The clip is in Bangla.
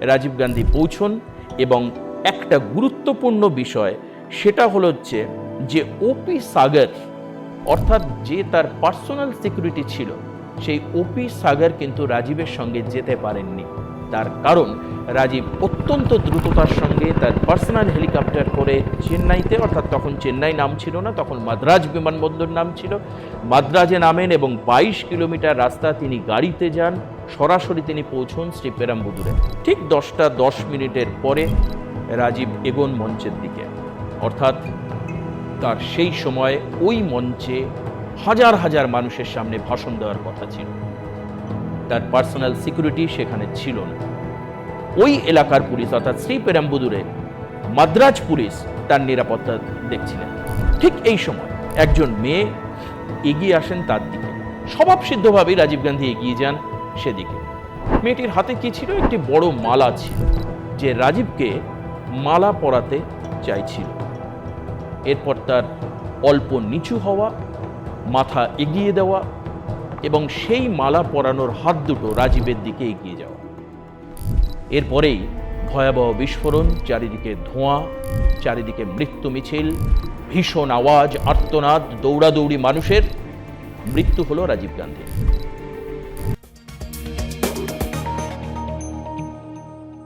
রাজীব গান্ধী পৌঁছন এবং একটা গুরুত্বপূর্ণ বিষয়, সেটা হলো হচ্ছে যে ওপি সাগর অর্থাৎ যে তার পার্সোনাল সিকিউরিটি ছিল, সেই ওপি সাগর কিন্তু রাজীবের সঙ্গে যেতে পারেননি। তার কারণ। রাজীব অত্যন্ত দ্রুততার সঙ্গে তার পার্সোনাল হেলিকপ্টার করে চেন্নাইতে, অর্থাৎ তখন চেন্নাই নাম ছিল না, তখন মাদ্রাজ বিমানবন্দর নাম ছিল। মাদ্রাজে নামেন এবং বাইশ কিলোমিটার রাস্তা তিনি গাড়িতে যান, সরাসরি তিনি পৌঁছন শ্রী পেরাম্বুদুরে ঠিক দশটা দশ মিনিটের পরে রাজীব এগোন মঞ্চের দিকে। অর্থাৎ তার সেই সময় ওই মঞ্চে হাজার হাজার মানুষের সামনে ভাষণ দেওয়ার কথা ছিল। তার পার্সোনাল সিকিউরিটি সেখানে ছিল না। ওই এলাকার পুলিশ অর্থাৎ শ্রীপেরাম্বুদুরে মাদ্রাজ পুলিশ তার নিরাপত্তা দেখছিলেন। ঠিক এই সময় একজন মেয়ে এগিয়ে আসেন তার দিকে। স্বভাবসিদ্ধভাবেই রাজীব গান্ধী এগিয়ে যান সেদিকে। মেয়েটির হাতে কি ছিল? একটি বড় মালা ছিল, যে রাজীবকে মালা পরাতে চাইছিল। এরপর তার অল্প নিচু হওয়া, মাথা এগিয়ে দেওয়া এবং সেই মালা পরানোর হাত দুটো রাজীবের দিকে এগিয়ে যাওয়া এরপরেই ভয়াবহ বিস্ফোরণ, চারিদিকে ধোঁয়া, চারিদিকে মৃত্যু মিছিল, ভীষণ আওয়াজ, আর্তনাদ, দৌড়াদৌড়ি মানুষের। মৃত্যু হলো রাজীব গান্ধী